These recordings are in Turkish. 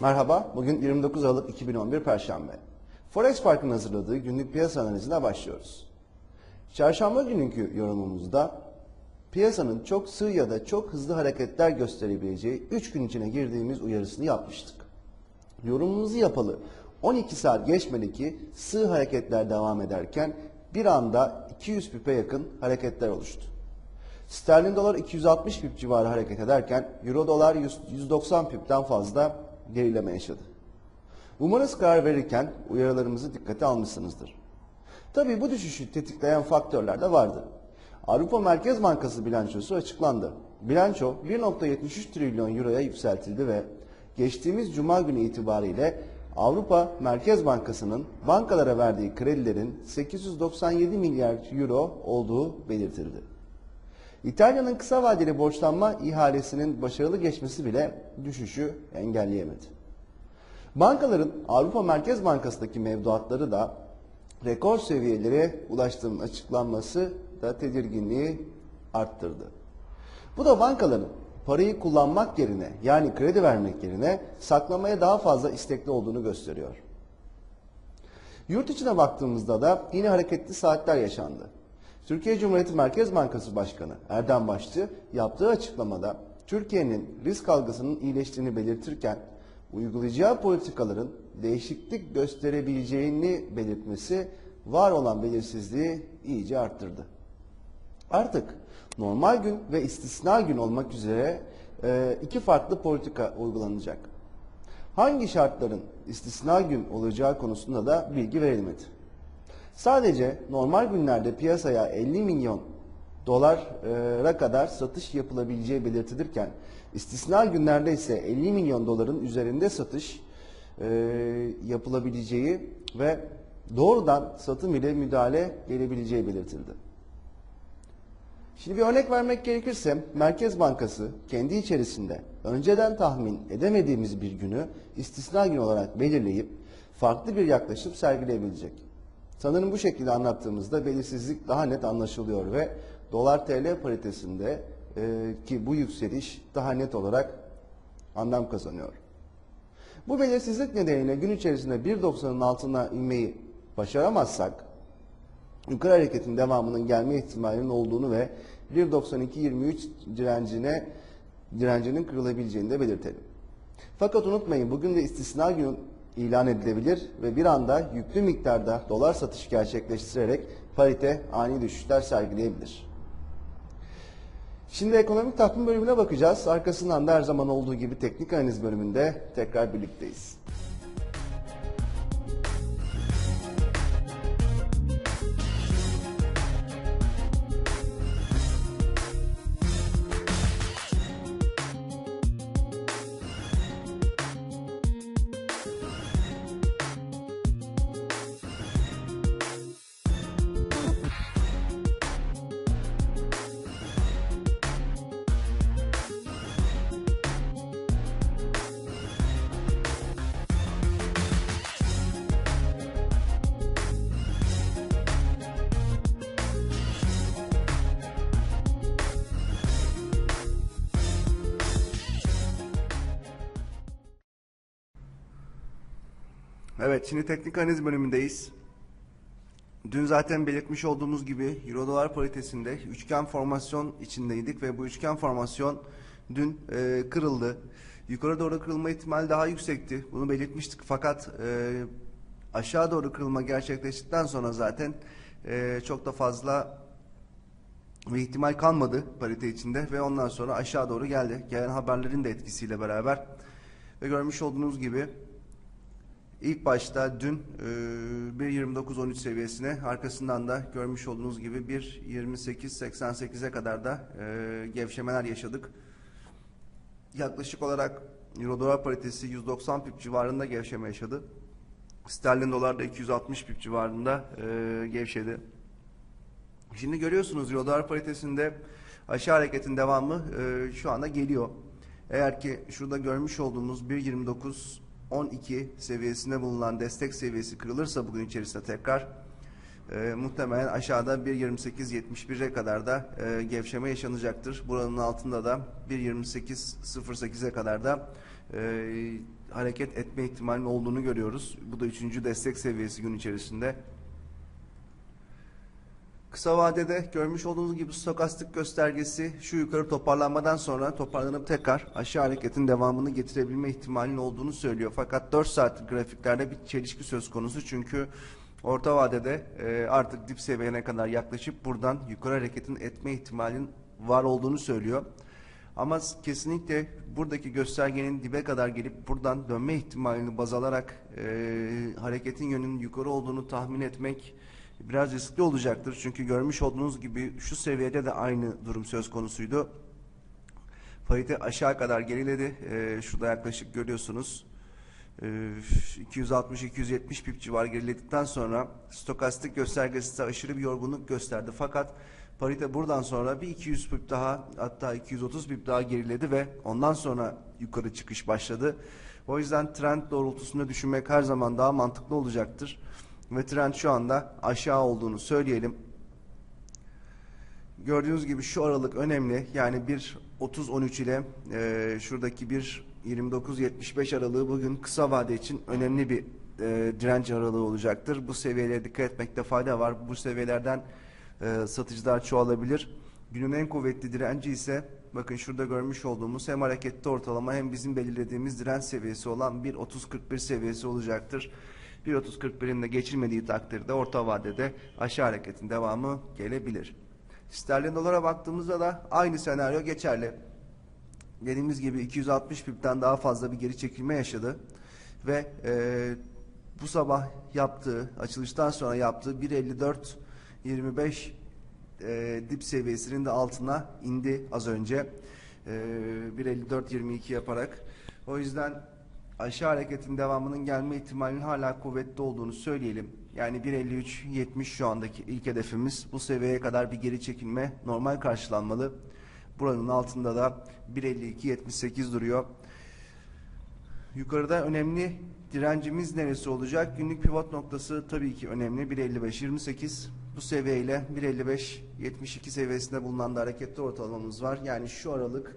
Merhaba, bugün 29 Aralık 2011 Perşembe. Forex Park'ın hazırladığı günlük piyasa analizine başlıyoruz. Çarşamba günkü yorumumuzda piyasanın çok sığ ya da çok hızlı hareketler gösterebileceği 3 gün içine girdiğimiz uyarısını yapmıştık. Yorumumuzu yapalı 12 saat geçmedi ki sığ hareketler devam ederken bir anda 200 pipe yakın hareketler oluştu. Sterlin dolar 260 pip civarı hareket ederken Euro dolar 100 190 pipten fazla gerileme yaşadı. Umarız karar verirken uyarılarımızı dikkate almışsınızdır. Tabii bu düşüşü tetikleyen faktörler de vardı. Avrupa Merkez Bankası bilançosu açıklandı. Bilanço 1.73 trilyon euroya yükseltildi ve geçtiğimiz cuma günü itibariyle Avrupa Merkez Bankası'nın bankalara verdiği kredilerin 897 milyar euro olduğu belirtildi. İtalya'nın kısa vadeli borçlanma ihalesinin başarılı geçmesi bile düşüşü engelleyemedi. Bankaların Avrupa Merkez Bankası'ndaki mevduatları da rekor seviyelere ulaştığının açıklanması da tedirginliği arttırdı. Bu da bankaların parayı kullanmak yerine yani kredi vermek yerine saklamaya daha fazla istekli olduğunu gösteriyor. Yurt içine baktığımızda da yine hareketli saatler yaşandı. Türkiye Cumhuriyeti Merkez Bankası Başkanı Erdem Başçı yaptığı açıklamada Türkiye'nin risk algısının iyileştiğini belirtirken uygulayacağı politikaların değişiklik gösterebileceğini belirtmesi var olan belirsizliği iyice arttırdı. Artık normal gün ve istisna gün olmak üzere e, iki farklı politika uygulanacak. Hangi şartların istisna gün olacağı konusunda da bilgi verilmedi. Sadece normal günlerde piyasaya 50 milyon dolara kadar satış yapılabileceği belirtilirken istisna günlerde ise 50 milyon doların üzerinde satış e, yapılabileceği ve doğrudan satım ile müdahale gelebileceği belirtildi. Şimdi bir örnek vermek gerekirse Merkez Bankası kendi içerisinde önceden tahmin edemediğimiz bir günü istisna gün olarak belirleyip farklı bir yaklaşım sergileyebilecek. Sanırım bu şekilde anlattığımızda belirsizlik daha net anlaşılıyor ve dolar TL paritesinde e, ki bu yükseliş daha net olarak anlam kazanıyor. Bu belirsizlik nedeniyle gün içerisinde 1.90'ın altına inmeyi başaramazsak yukarı hareketin devamının gelme ihtimalinin olduğunu ve 1.92-23 direncine direncinin kırılabileceğini de belirtelim. Fakat unutmayın bugün de istisna gün ilan edilebilir ve bir anda yüklü miktarda dolar satış gerçekleştirerek parite ani düşüşler sergileyebilir. Şimdi ekonomik takvim bölümüne bakacağız. Arkasından da her zaman olduğu gibi teknik analiz bölümünde tekrar birlikteyiz. Evet, şimdi teknik analiz bölümündeyiz. Dün zaten belirtmiş olduğumuz gibi Euro dolar paritesinde üçgen formasyon içindeydik ve bu üçgen formasyon dün e, kırıldı. Yukarı doğru kırılma ihtimali daha yüksekti. Bunu belirtmiştik fakat e, aşağı doğru kırılma gerçekleştikten sonra zaten e, çok da fazla bir ihtimal kalmadı parite içinde ve ondan sonra aşağı doğru geldi. Gelen haberlerin de etkisiyle beraber ve görmüş olduğunuz gibi İlk başta dün e, 1.29.13 seviyesine arkasından da görmüş olduğunuz gibi 1.28.88'e kadar da e, gevşemeler yaşadık. Yaklaşık olarak Euro dolar paritesi 190 pip civarında gevşeme yaşadı. Sterlin dolar da 260 pip civarında e, gevşedi. Şimdi görüyorsunuz Euro dolar paritesinde aşağı hareketin devamı e, şu anda geliyor. Eğer ki şurada görmüş olduğumuz 1.29 12 seviyesinde bulunan destek seviyesi kırılırsa bugün içerisinde tekrar e, muhtemelen aşağıda 1.28.71'e kadar da e, gevşeme yaşanacaktır. Buranın altında da 1.28.08'e kadar da e, hareket etme ihtimalinin olduğunu görüyoruz. Bu da üçüncü destek seviyesi gün içerisinde. Kısa vadede görmüş olduğunuz gibi stokastik göstergesi şu yukarı toparlanmadan sonra toparlanıp tekrar aşağı hareketin devamını getirebilme ihtimalinin olduğunu söylüyor. Fakat 4 saatlik grafiklerde bir çelişki söz konusu çünkü orta vadede e, artık dip seviyene kadar yaklaşıp buradan yukarı hareketin etme ihtimalinin var olduğunu söylüyor. Ama kesinlikle buradaki göstergenin dibe kadar gelip buradan dönme ihtimalini baz alarak e, hareketin yönünün yukarı olduğunu tahmin etmek biraz riskli olacaktır. Çünkü görmüş olduğunuz gibi şu seviyede de aynı durum söz konusuydu. Parite aşağı kadar geriledi. E, şurada yaklaşık görüyorsunuz. E, 260-270 pip civar geriledikten sonra stokastik göstergesi de aşırı bir yorgunluk gösterdi. Fakat parite buradan sonra bir 200 pip daha hatta 230 pip daha geriledi ve ondan sonra yukarı çıkış başladı. O yüzden trend doğrultusunda düşünmek her zaman daha mantıklı olacaktır. Ve trend şu anda aşağı olduğunu söyleyelim. Gördüğünüz gibi şu aralık önemli. Yani bir 30-13 ile e, şuradaki bir 29-75 aralığı bugün kısa vade için önemli bir e, direnç aralığı olacaktır. Bu seviyelere dikkat etmekte fayda var. Bu seviyelerden e, satıcılar çoğalabilir. Günün en kuvvetli direnci ise bakın şurada görmüş olduğumuz hem hareketli ortalama hem bizim belirlediğimiz direnç seviyesi olan 1.30-41 seviyesi olacaktır. 1.30-41'in de geçilmediği takdirde orta vadede aşağı hareketin devamı gelebilir. Sterlin dolara baktığımızda da aynı senaryo geçerli. Dediğimiz gibi 260 pipten daha fazla bir geri çekilme yaşadı. Ve e, bu sabah yaptığı, açılıştan sonra yaptığı 1.54-25 e, dip seviyesinin de altına indi az önce. E, 1.54-22 yaparak. O yüzden aşağı hareketin devamının gelme ihtimalinin hala kuvvetli olduğunu söyleyelim. Yani 1.53-70 şu andaki ilk hedefimiz. Bu seviyeye kadar bir geri çekilme normal karşılanmalı. Buranın altında da 1.52-78 duruyor. Yukarıda önemli direncimiz neresi olacak? Günlük pivot noktası tabii ki önemli. 1.55-28 bu seviyeyle 1.55-72 seviyesinde bulunan da hareketli ortalamamız var. Yani şu aralık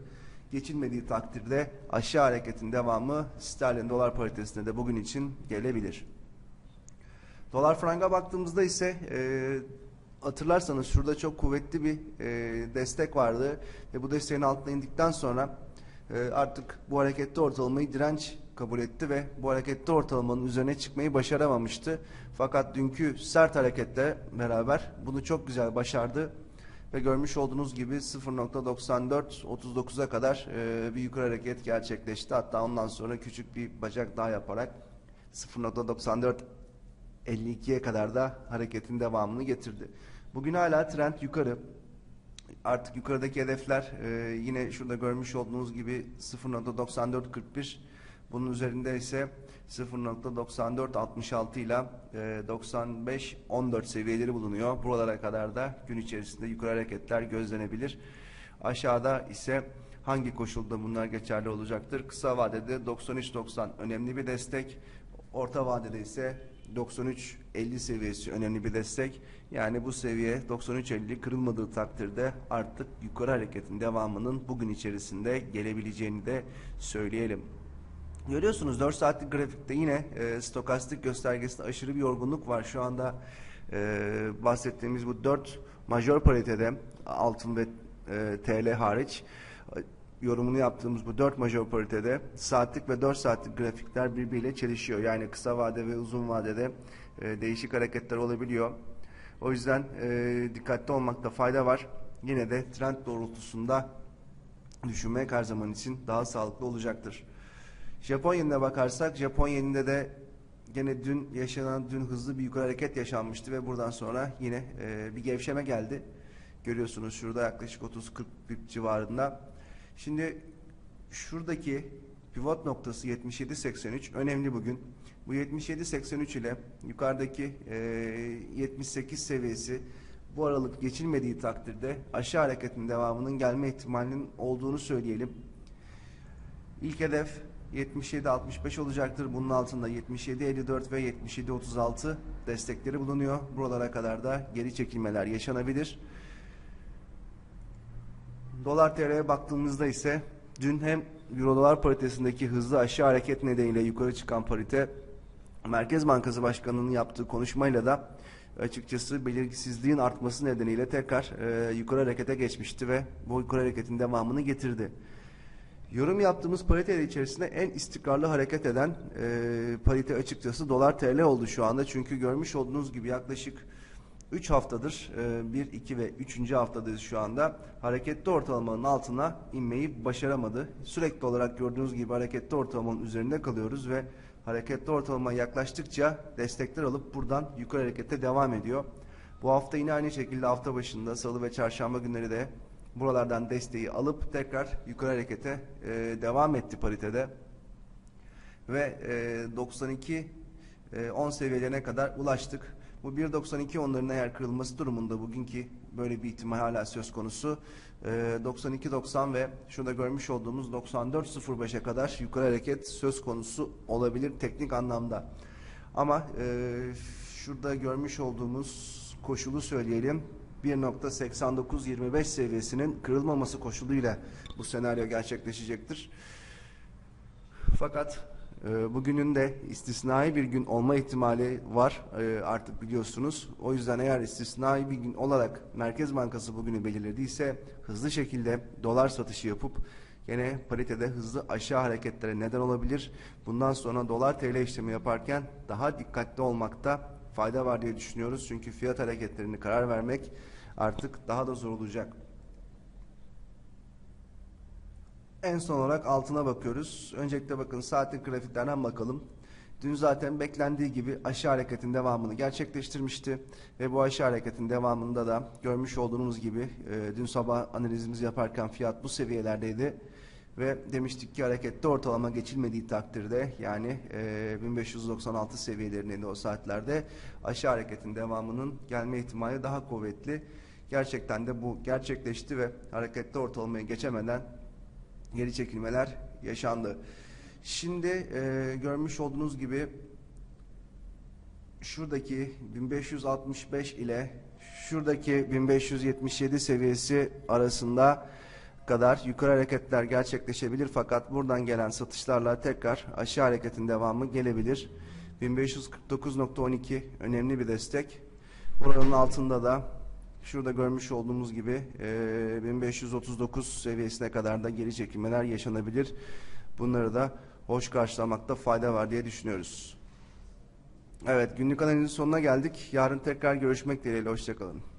geçilmediği takdirde aşağı hareketin devamı sterlin dolar paritesinde de bugün için gelebilir. Dolar franga baktığımızda ise e, hatırlarsanız şurada çok kuvvetli bir e, destek vardı ve bu desteğin altına indikten sonra e, artık bu hareketli ortalamayı direnç kabul etti ve bu hareketli ortalamanın üzerine çıkmayı başaramamıştı. Fakat dünkü sert hareketle beraber bunu çok güzel başardı ve görmüş olduğunuz gibi 0.94 39'a kadar e, bir yukarı hareket gerçekleşti. Hatta ondan sonra küçük bir bacak daha yaparak 0.94 52'ye kadar da hareketin devamını getirdi. Bugün hala trend yukarı. Artık yukarıdaki hedefler e, yine şurada görmüş olduğunuz gibi 0.9441 bunun üzerinde ise 0.9466 ile 95-14 seviyeleri bulunuyor. Buralara kadar da gün içerisinde yukarı hareketler gözlenebilir. Aşağıda ise hangi koşulda bunlar geçerli olacaktır? Kısa vadede 93-90 önemli bir destek. Orta vadede ise 93-50 seviyesi önemli bir destek. Yani bu seviye 93-50 kırılmadığı takdirde artık yukarı hareketin devamının bugün içerisinde gelebileceğini de söyleyelim. Görüyorsunuz 4 saatlik grafikte yine e, stokastik göstergesinde aşırı bir yorgunluk var. Şu anda e, bahsettiğimiz bu 4 majör paritede altın ve e, TL hariç yorumunu yaptığımız bu 4 majör paritede saatlik ve 4 saatlik grafikler birbiriyle çelişiyor. Yani kısa vade ve uzun vadede e, değişik hareketler olabiliyor. O yüzden e, dikkatli olmakta fayda var. Yine de trend doğrultusunda düşünmek her zaman için daha sağlıklı olacaktır. Japon yenine bakarsak Japon yeninde de gene dün yaşanan dün hızlı bir yukarı hareket yaşanmıştı ve buradan sonra yine e, bir gevşeme geldi. Görüyorsunuz şurada yaklaşık 30-40 pip civarında. Şimdi şuradaki pivot noktası 77.83 önemli bugün. Bu 77.83 ile yukarıdaki e, 78 seviyesi bu aralık geçilmediği takdirde aşağı hareketin devamının gelme ihtimalinin olduğunu söyleyelim. İlk hedef 77-65 olacaktır. Bunun altında 77-54 ve 77-36 destekleri bulunuyor. Buralara kadar da geri çekilmeler yaşanabilir. Dolar TL'ye baktığımızda ise Dün hem Euro dolar paritesindeki hızlı aşağı hareket nedeniyle yukarı çıkan parite Merkez Bankası Başkanı'nın yaptığı konuşmayla da açıkçası belirsizliğin artması nedeniyle tekrar e, yukarı harekete geçmişti ve bu yukarı hareketin devamını getirdi. Yorum yaptığımız pariteler içerisinde en istikrarlı hareket eden e, parite açıkçası dolar TL oldu şu anda. Çünkü görmüş olduğunuz gibi yaklaşık 3 haftadır, 1, 2 ve 3. haftadayız şu anda. Hareketli ortalamanın altına inmeyi başaramadı. Sürekli olarak gördüğünüz gibi hareketli ortalamanın üzerinde kalıyoruz ve hareketli ortalama yaklaştıkça destekler alıp buradan yukarı harekete devam ediyor. Bu hafta yine aynı şekilde hafta başında salı ve çarşamba günleri de buralardan desteği alıp tekrar yukarı harekete e, devam etti paritede. Ve e, 92 e, 10 seviyelerine kadar ulaştık. Bu 1.92 onların eğer kırılması durumunda bugünkü böyle bir ihtimal hala söz konusu. E, 92.90 ve şurada görmüş olduğumuz 94.05'e kadar yukarı hareket söz konusu olabilir teknik anlamda. Ama e, şurada görmüş olduğumuz koşulu söyleyelim. 1.8925 seviyesinin kırılmaması koşuluyla bu senaryo gerçekleşecektir. Fakat e, bugünün de istisnai bir gün olma ihtimali var e, artık biliyorsunuz. O yüzden eğer istisnai bir gün olarak Merkez Bankası bugünü belirlediyse hızlı şekilde dolar satışı yapıp yine paritede hızlı aşağı hareketlere neden olabilir. Bundan sonra dolar TL işlemi yaparken daha dikkatli olmakta fayda var diye düşünüyoruz. Çünkü fiyat hareketlerini karar vermek artık daha da zor olacak. En son olarak altına bakıyoruz. Öncelikle bakın saatlik grafiklerden bakalım. Dün zaten beklendiği gibi aşağı hareketin devamını gerçekleştirmişti. Ve bu aşağı hareketin devamında da görmüş olduğunuz gibi e, dün sabah analizimizi yaparken fiyat bu seviyelerdeydi. Ve demiştik ki harekette ortalama geçilmediği takdirde yani e, 1596 seviyelerinde o saatlerde aşağı hareketin devamının gelme ihtimali daha kuvvetli. Gerçekten de bu gerçekleşti ve harekette ortalamayı geçemeden geri çekilmeler yaşandı. Şimdi e, görmüş olduğunuz gibi şuradaki 1565 ile şuradaki 1577 seviyesi arasında kadar yukarı hareketler gerçekleşebilir fakat buradan gelen satışlarla tekrar aşağı hareketin devamı gelebilir. 1549.12 önemli bir destek. Buranın altında da şurada görmüş olduğumuz gibi e, 1539 seviyesine kadar da geri çekilmeler yaşanabilir. Bunları da hoş karşılamakta fayda var diye düşünüyoruz. Evet günlük analizin sonuna geldik. Yarın tekrar görüşmek dileğiyle. Hoşçakalın.